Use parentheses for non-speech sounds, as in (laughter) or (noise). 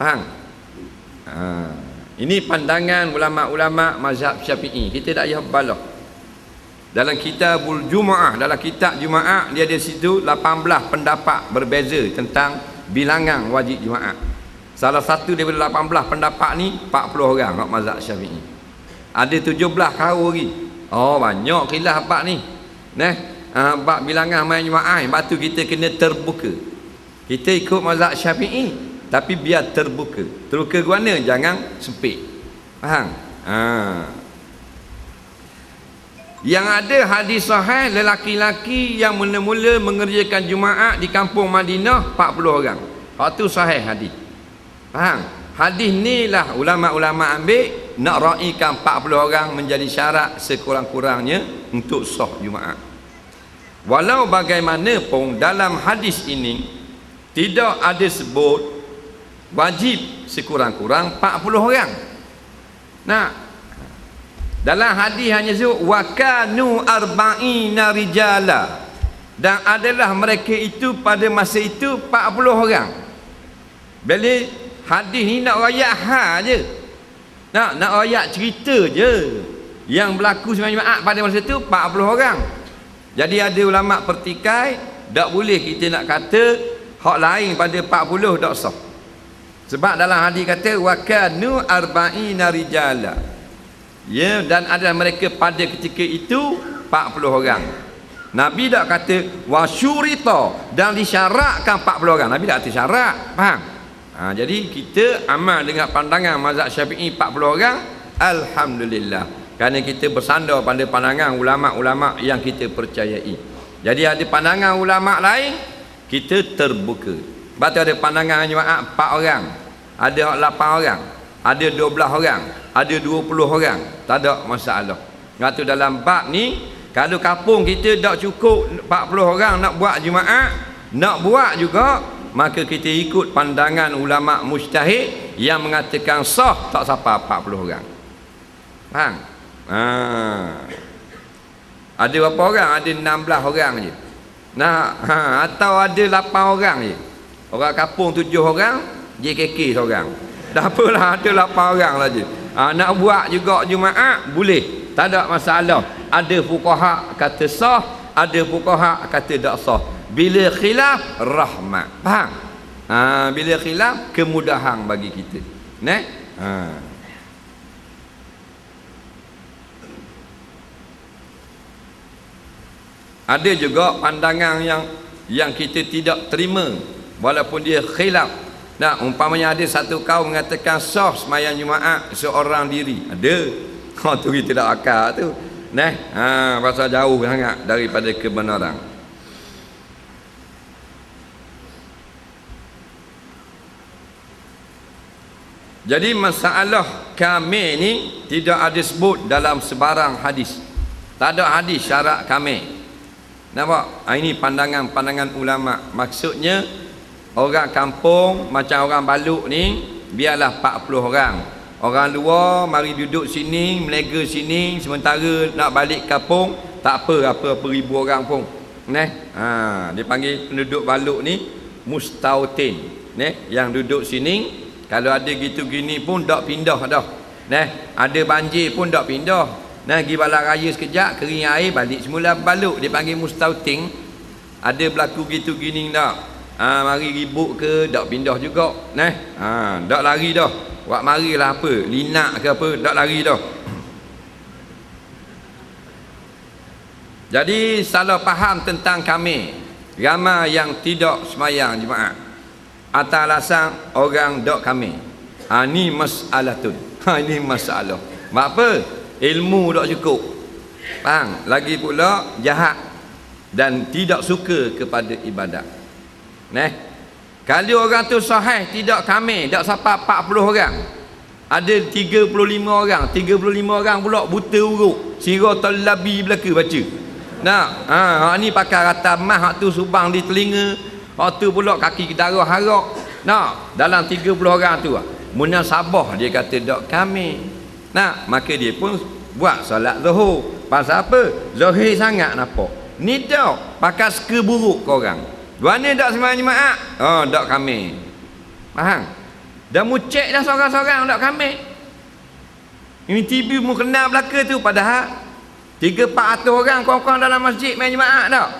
Faham? Ha. Ini pandangan ulama-ulama mazhab Syafi'i. Kita tak payah balah. Dalam kitabul Jumaah, dalam kitab Jumaah dia ada situ 18 pendapat berbeza tentang bilangan wajib Jumaah. Salah satu daripada 18 pendapat ni 40 orang kat mazhab Syafi'i. Ada 17 kau lagi. Oh banyak khilaf apa ni. Nah, ha, bab bilangan main Jumaah, sebab tu kita kena terbuka. Kita ikut mazhab Syafi'i tapi biar terbuka. Terbuka ke mana? Jangan sempit. Faham? Ha. Yang ada hadis sahih lelaki-lelaki yang mula-mula mengerjakan Jumaat di kampung Madinah 40 orang. Waktu sahih hadis. Faham? Hadis ni lah ulama-ulama ambil nak raikan 40 orang menjadi syarat sekurang-kurangnya untuk sah Jumaat. Walau bagaimanapun dalam hadis ini tidak ada sebut wajib sekurang-kurang 40 orang. Nah, dalam hadis hanya sebut wa kanu arba'ina rijala dan adalah mereka itu pada masa itu 40 orang. Bila hadis ni nak rakyat ha je. Nak nak rakyat cerita je. Yang berlaku Jumaat pada masa itu 40 orang. Jadi ada ulama pertikai tak boleh kita nak kata hak lain pada 40 tak sah. Sebab dalam hadis kata wa kanu arba'ina rijala. Ya dan ada mereka pada ketika itu 40 orang. Nabi tak kata wasyurita dan disyaratkan 40 orang. Nabi tak kata syarat faham? Ha, jadi kita amal dengan pandangan mazhab syafi'i 40 orang Alhamdulillah. Kerana kita bersandar pada pandangan ulama-ulama yang kita percayai. Jadi ada pandangan ulama lain kita terbuka sebab ada pandangan jemaah 4 orang. Ada 8 orang. Ada 12 orang. Ada 20 orang. Tak ada masalah. Ngatu dalam bab ni kalau kampung kita tak cukup 40 orang nak buat jemaah nak buat juga maka kita ikut pandangan ulama mujtahid yang mengatakan sah tak sampai 40 orang. Faham? Ha. ada berapa orang? Ada 16 orang je. Nah ha. atau ada 8 orang je orang kampung 7 orang JKK seorang. Dah apalah ada 8 orang je. Ha, nak buat juga Jumaat boleh. Tak ada masalah. Ada fuqaha kata sah ada fuqaha kata tak sah. Bila khilaf rahmat. Faham? Ha, bila khilaf kemudahan bagi kita. Ne ha. ada juga pandangan yang yang kita tidak terima walaupun dia khilaf Nah, umpamanya ada satu kaum mengatakan sah semayang Jumaat seorang diri. Ada. (laughs) Ha tu kita tak akal tu. Nah, ha pasal jauh sangat daripada kebenaran. Jadi masalah kami ni tidak ada sebut dalam sebarang hadis. Tak ada hadis syarat kami. Nampak? Ha, ini pandangan-pandangan ulama. Maksudnya orang kampung macam orang baluk ni biarlah 40 orang. Orang luar mari duduk sini melega sini sementara nak balik kampung tak apa apa-apa ribu orang pun. Neh? Ha dia panggil penduduk baluk ni mustautin neh? Yang duduk sini kalau ada gitu gini pun tak pindah dah. Neh? Ada banjir pun tak pindah. Nah pergi balak raya sekejap kering air balik semula baluk. Dia panggil mustautin. Ada berlaku gitu gini tak ha, mari ribut ke tak pindah juga. Nah ha, tak lari dah. Buat marilah apa linak ke apa tak lari dah. Jadi salah faham tentang kami ramai yang tidak semayang jemaah atas alasan orang dok kami. Ha, ni masalah tu. Ha, ini masalah. Sebab apa? Ilmu tak cukup. Faham? Lagi pula jahat dan tidak suka kepada ibadat Neh. Kalau orang tu sahih tidak kami, tak sampai 40 orang. Ada 35 orang, 35 orang pula buta uruk. Sira talabi belaka baca. Nah, ha, hak ni pakai rata mah hak tu subang di telinga. Hak tu pula kaki darah harak. Nah, dalam 30 orang tu munasabah dia kata dak kami. Nah, maka dia pun buat solat zuhur. Pasal apa? Zahir sangat nampak. Ni tak pakai ske buruk kau orang. Mana tak sembahyang jemaah? Oh, tak kami. Faham? Dan mu cek dah seorang-seorang tak kami. Ini TV mu kenal belaka tu padahal 3 400 orang kau-kau dalam masjid main jemaah tak.